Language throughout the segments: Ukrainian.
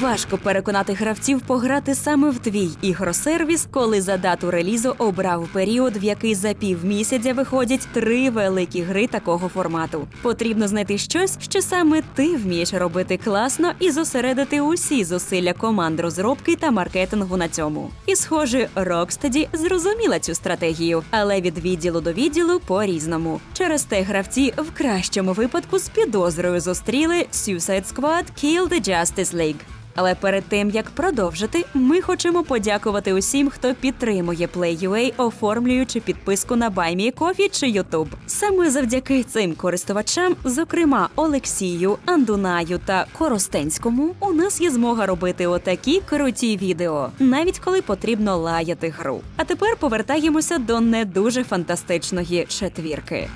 Важко переконати гравців пограти саме в твій ігросервіс, коли за дату релізу обрав період, в який за півмісяця виходять три великі гри такого формату. Потрібно знайти щось, що саме ти вмієш робити класно і зосередити усі зусилля команд розробки та маркетингу на цьому. І, схоже, Rocksteady зрозуміла цю стратегію, але від відділу до відділу по-різному. Через те гравці в кращому випадку з підозрою зустріли Suicide Squad Kill the Justice League. Але перед тим як продовжити, ми хочемо подякувати усім, хто підтримує Play.ua, оформлюючи підписку на BuyMeCoffee чи YouTube. Саме завдяки цим користувачам, зокрема Олексію, Андунаю та Коростенському, у нас є змога робити отакі круті відео, навіть коли потрібно лаяти гру. А тепер повертаємося до не дуже фантастичної четвірки.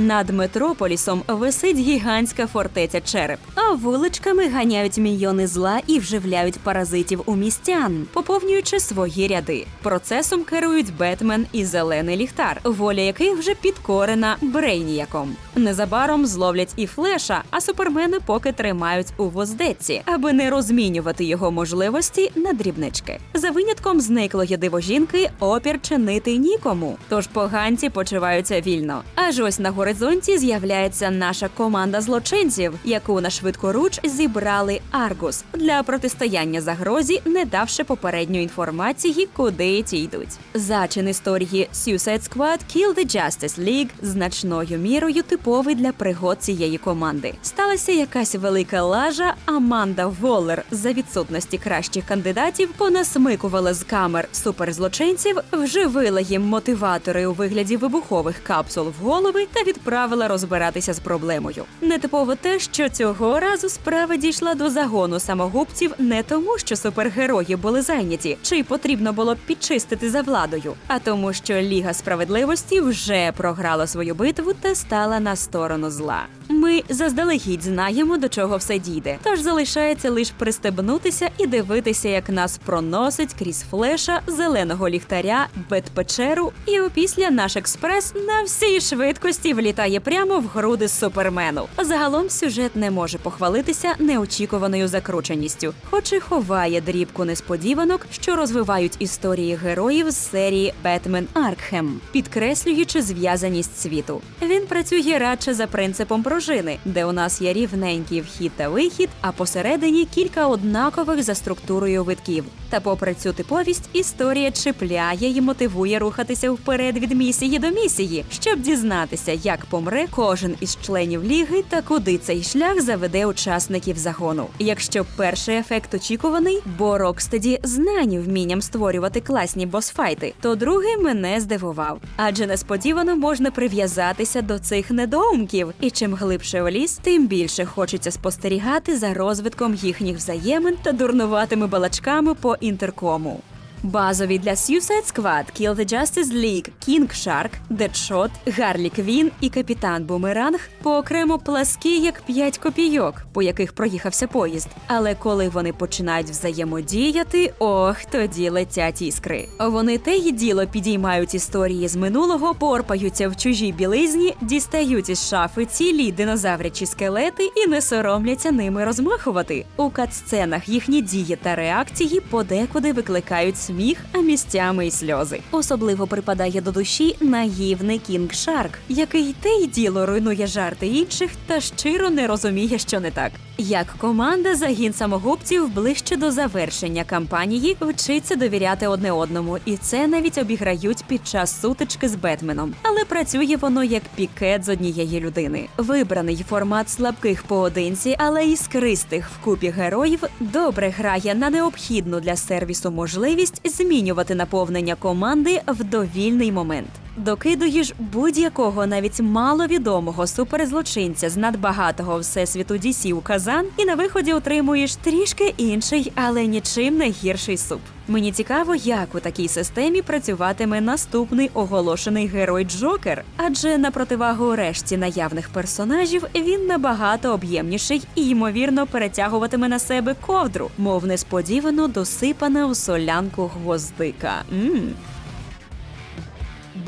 Над метрополісом висить гігантська фортеця череп, а вуличками ганяють мільйони зла і вживляють паразитів у містян, поповнюючи свої ряди. Процесом керують Бетмен і зелений ліхтар, воля яких вже підкорена Брейніяком. Незабаром зловлять і флеша, а супермени поки тримають у воздеці, аби не розмінювати його можливості на дрібнички. За винятком зниклої дивожінки опір чинити нікому. Тож поганці почуваються вільно. Аж ось на горизонті з'являється наша команда злочинців, яку на швидкоруч зібрали Аргус для протистояння загрозі, не давши попередньої інформації, куди ті йдуть. Зачин історії Suicide Squad Kill the Justice League значною мірою типовий для пригод цієї команди. Сталася якась велика лажа. Аманда Воллер за відсутності кращих кандидатів понасмикувала з камер суперзлочинців, вживила їм мотиватори у вигляді вибухових капсул в голови та відправила розбиратися з проблемою. Нетипово те, що цього разу справа дійшла до загону самогубців не тому, що супергерої були зайняті, чи потрібно було підчистити за владою, а тому, що Ліга справедливості вже програла свою битву та стала на сторону зла. Ми заздалегідь знаємо, до чого все дійде. Тож залишається лише пристебнутися і дивитися, як нас проносить крізь флеша, зеленого ліхтаря, бетпечеру, і опісля наш експрес на всій швидкості влітає прямо в груди супермену. Загалом сюжет не може похвалитися неочікуваною закрученістю, хоч і ховає дрібку несподіванок, що розвивають історії героїв з серії Бетмен Аркхем, підкреслюючи зв'язаність світу. Він працює радше за принципом пружини, де у нас є рівненький вхід та вихід, а посередині кілька однакових за структурою витків. Та, попри цю типовість, історія чіпляє і мотивує рухатися вперед від місії до місії, щоб дізнатися, як помре кожен із членів ліги та куди цей шлях заведе учасників загону. Якщо перший ефект очікуваний, бо Рокстеді знані вмінням створювати класні босфайти, то другий мене здивував, адже несподівано можна прив'язатися до цих недоумків, і чим глибше в ліс, тим більше хочеться спостерігати за розвитком їхніх взаємин та дурнуватими балачками по інтеркому. Базові для Suicide Squad, Kill the Justice League, King Shark, Deadshot, Гарлі Квін і Капітан Бумеранг поокремо пласкі як п'ять копійок, по яких проїхався поїзд. Але коли вони починають взаємодіяти, ох, тоді летять іскри. Вони те й діло підіймають історії з минулого, порпаються в чужій білизні, дістають із шафи цілі динозаврячі скелети і не соромляться ними розмахувати. У катсценах їхні дії та реакції подекуди викликають сміх, а місцями й сльози. Особливо припадає до душі наївний Кінг Шарк, який те й діло руйнує жарти інших та щиро не розуміє, що не так. Як команда, загін самогубців ближче до завершення кампанії вчиться довіряти одне одному, і це навіть обіграють під час сутички з Бетменом. Але працює воно як пікет з однієї людини. Вибраний формат слабких поодинці, але іскристих вкупі героїв добре грає на необхідну для сервісу можливість змінювати наповнення команди в довільний момент. Докидуєш будь-якого навіть маловідомого суперзлочинця з надбагатого всесвіту DC у казан, і на виході отримуєш трішки інший, але нічим не гірший суп. Мені цікаво, як у такій системі працюватиме наступний оголошений герой Джокер, адже на противагу решті наявних персонажів він набагато об'ємніший і ймовірно перетягуватиме на себе ковдру, мов несподівано досипана у солянку гвоздика. Мм.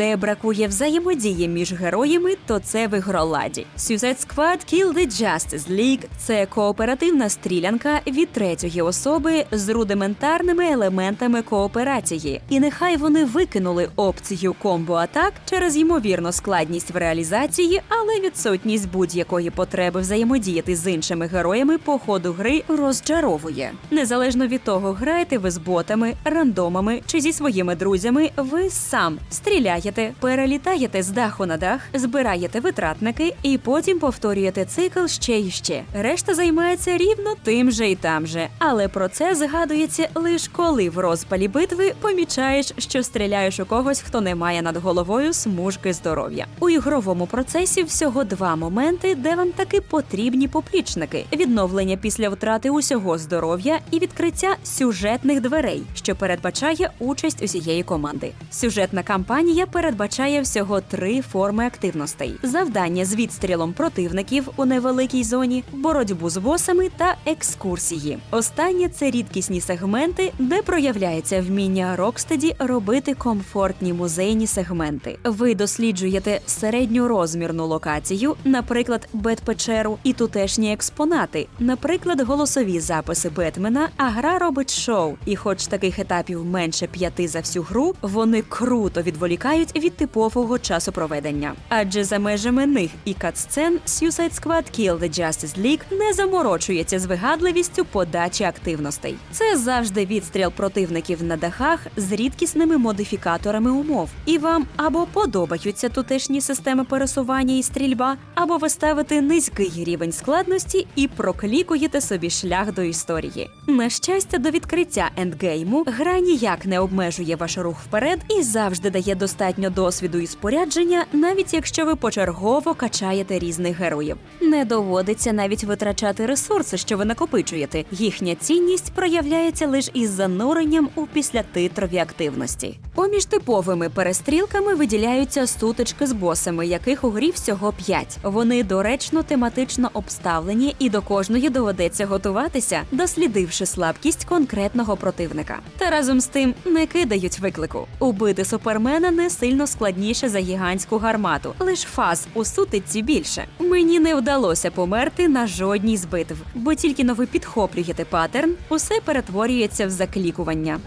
Де бракує взаємодії між героями, то це в ігроладі. Suicide Squad Kill the Justice League – це кооперативна стрілянка від третьої особи з рудиментарними елементами кооперації. І нехай вони викинули опцію комбо атак через ймовірну складність в реалізації, але відсутність будь-якої потреби взаємодіяти з іншими героями по ходу гри розчаровує. Незалежно від того, граєте ви з ботами, рандомами чи зі своїми друзями, ви сам стріляєте, перелітаєте з даху на дах, збираєте витратники і потім повторюєте цикл ще й ще. Решта займається рівно тим же і там же, але про це згадується лише коли в розпалі битви помічаєш, що стріляєш у когось, хто не має над головою смужки здоров'я. У ігровому процесі всього два моменти, де вам таки потрібні поплічники: відновлення після втрати усього здоров'я і відкриття сюжетних дверей, що передбачає участь усієї команди. Сюжетна кампанія передбачає всього три форми активностей: завдання з відстрілом противників у невеликій зоні, боротьбу з босами та екскурсії. Останнє це рідкісні сегменти, де проявляється вміння Рокстеді робити комфортні музейні сегменти. Ви досліджуєте середньорозмірну локацію, наприклад, Бет-печеру, і тутешні експонати, наприклад, голосові записи Бетмена. А гра робить шоу. І, хоч таких етапів менше п'яти за всю гру, вони круто відволікають від типового часу проведення. Адже за межами них і катсцен Suicide Squad Kill the Justice League не заморочується з вигадливістю подачі активностей. Це завжди відстріл противників на дахах з рідкісними модифікаторами умов. І вам або подобаються тутешні системи пересування і стрільба, або ви ставите низький рівень складності і проклікуєте собі шлях до історії. На щастя, до відкриття ендгейму гра ніяк не обмежує ваш рух вперед і завжди дає достатньо досвіду і спорядження, навіть якщо ви почергово качаєте різних героїв. Не доводиться навіть витрачати ресурси, що ви накопичуєте. Їхня цінність проявляється лише із зануренням у післятитрові активності. Поміж типовими перестрілками виділяються сутички з босами, яких у грі всього п'ять. Вони доречно тематично обставлені, і до кожної доведеться готуватися, дослідивши слабкість конкретного противника. Та разом з тим не кидають виклику. Убити супермена не сильно складніше за гігантську гармату, лиш фаз у сутиці більше. Мені не вдалося померти на жодній з битв, бо тільки но ви підхоплюєте паттерн, усе перетворюється в заклікування.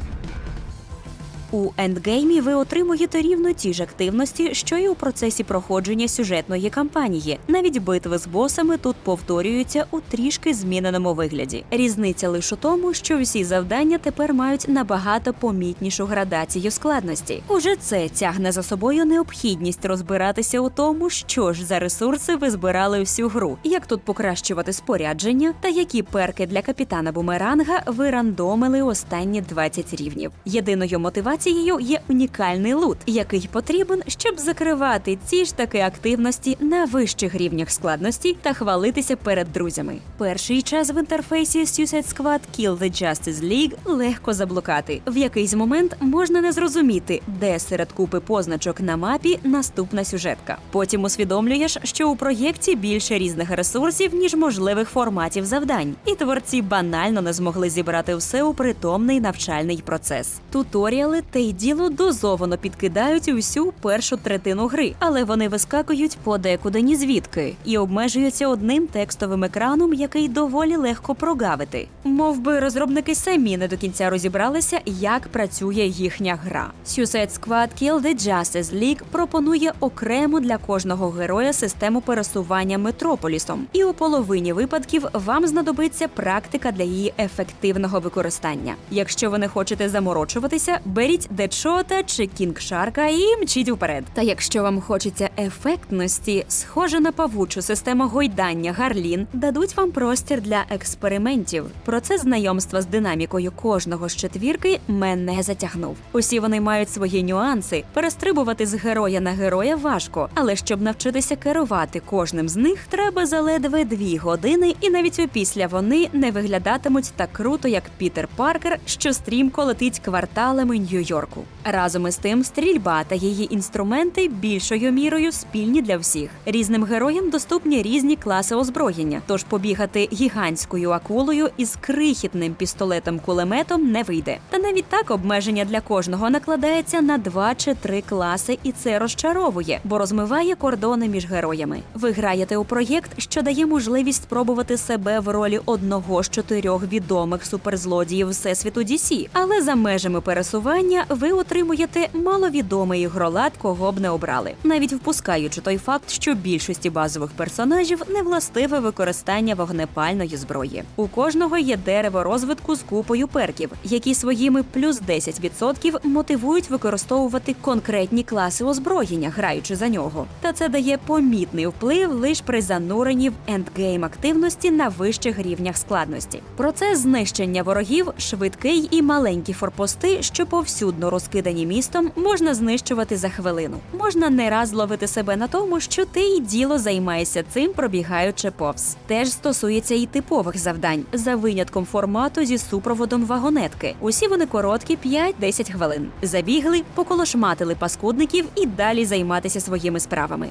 У ендгеймі ви отримуєте рівно ті ж активності, що й у процесі проходження сюжетної кампанії. Навіть битви з босами тут повторюються у трішки зміненому вигляді. Різниця лише у тому, що всі завдання тепер мають набагато помітнішу градацію складності. Уже це тягне за собою необхідність розбиратися у тому, що ж за ресурси ви збирали всю гру, як тут покращувати спорядження та які перки для капітана Бумеранга ви рандомили останні 20 рівнів. Єдиною мотивацією є унікальний лут, який потрібен, щоб закривати ці ж таки активності на вищих рівнях складності та хвалитися перед друзями. Перший час в інтерфейсі Suicide Squad Kill the Justice League легко заблукати. В якийсь момент можна не зрозуміти, де серед купи позначок на мапі наступна сюжетка. Потім усвідомлюєш, що у проєкті більше різних ресурсів, ніж можливих форматів завдань, і творці банально не змогли зібрати все у притомний навчальний процес. Туторіали та й діло дозовано підкидають усю першу третину гри, але вони вискакують подекуди ні звідки і обмежуються одним текстовим екраном, який доволі легко прогавити. Мов би розробники самі не до кінця розібралися, як працює їхня гра. Suicide Squad Kill the Justice League пропонує окрему для кожного героя систему пересування метрополісом, і у половині випадків вам знадобиться практика для її ефективного використання. Якщо ви не хочете заморочуватися, беріть Дедшота чи Кінг Шарка і мчіть уперед. Та якщо вам хочеться ефектності, схоже на павучу систему гойдання Гарлін, дадуть вам простір для експериментів. Процес знайомства з динамікою кожного з четвірки мене затягнув. Усі вони мають свої нюанси. Перестрибувати з героя на героя важко, але щоб навчитися керувати кожним з них, треба заледве дві години, і навіть опісля вони не виглядатимуть так круто, як Пітер Паркер, що стрімко летить кварталами Нью-Йорка. П'ятерку. Разом із тим, стрільба та її інструменти більшою мірою спільні для всіх. Різним героям доступні різні класи озброєння. Тож побігати гігантською акулою із крихітним пістолетом-кулеметом не вийде. Та навіть так обмеження для кожного накладається на два чи три класи, і це розчаровує, бо розмиває кордони між героями. Ви граєте у проєкт, що дає можливість спробувати себе в ролі одного з чотирьох відомих суперзлодіїв всесвіту DC. Але за межами пересування ви отримуєте маловідомий ігролад, кого б не обрали, навіть впускаючи той факт, що більшості базових персонажів не властиве використання вогнепальної зброї. У кожного є дерево розвитку з купою перків, які своїми плюс 10% мотивують використовувати конкретні класи озброєння, граючи за нього. Та це дає помітний вплив лише при зануренні в ендгейм активності на вищих рівнях складності. Процес знищення ворогів швидкий і маленькі форпости, що повсюдно розкидані містом, можна знищувати за хвилину. Можна не раз ловити себе на тому, що ти і діло займаєшся цим, пробігаючи повз. Теж стосується і типових завдань за винятком формату зі супроводом вагонетки. Усі вони короткі 5-10 хвилин. Забігли, поколошматили паскудників і далі займатися своїми справами.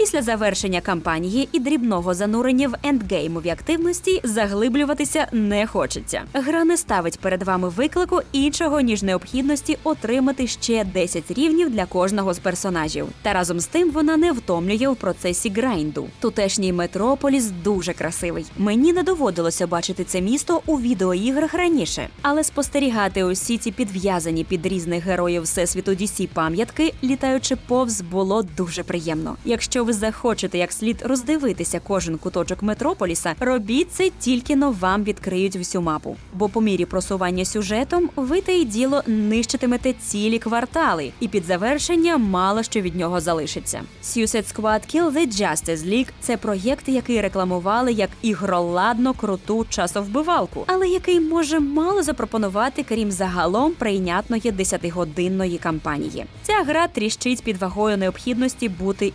Після завершення кампанії і дрібного занурення в ендгеймові активності заглиблюватися не хочеться. Гра не ставить перед вами виклику іншого ніж необхідності отримати ще 10 рівнів для кожного з персонажів. Та разом з тим вона не втомлює у процесі грайнду. Тутешній метрополіс дуже красивий. Мені не доводилося бачити це місто у відеоіграх раніше, але спостерігати усі ці підв'язані під різних героїв всесвіту DC пам'ятки, літаючи повз, було дуже приємно. Якщо ви захочете як слід роздивитися кожен куточок метрополіса, робіть це тільки но вам відкриють всю мапу. Бо по мірі просування сюжетом ви та й діло нищитимете цілі квартали, і під завершення мало що від нього залишиться. Suicide Squad Kill the Justice League – це проєкт, який рекламували як ігроладно круту часовбивалку, але який може мало запропонувати, крім загалом прийнятної 10-годинної кампанії. Ця гра тріщить під вагою необхідності бути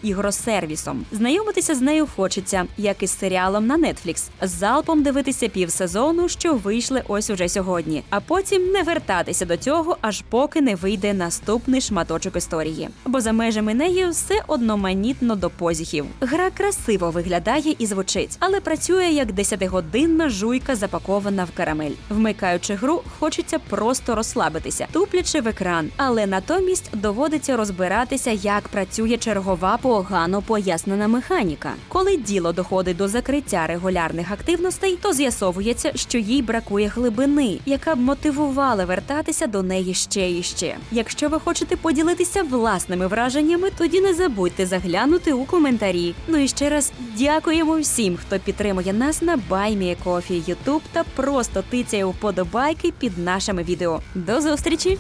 ігросервісом. Знайомитися з нею хочеться, як і з серіалом на Netflix. З Залпом дивитися півсезону, що вийшли ось уже сьогодні, а потім не вертатися до цього, аж поки не вийде наступний шматочок історії. Бо за межами неї все одноманітно до позіхів. Гра красиво виглядає і звучить, але працює як 10-годинна жуйка, запакована в карамель. Вмикаючи гру, хочеться просто розслабитися, туплячи в екран, але натомість доводиться розбиратися, як працює чергова погано пояснена механіка. Коли діло доходить до закриття регулярних активностей, то з'ясовується, що їй бракує глибини, яка б мотивувала вертатися до неї ще і ще. Якщо ви хочете поділитися власними враженнями, тоді не забудьте заглянути у коментарі. Ну і ще раз дякуємо всім, хто підтримує нас на BuyMeACoffee, YouTube та просто тицяє вподобайки під нашими відео. До зустрічі!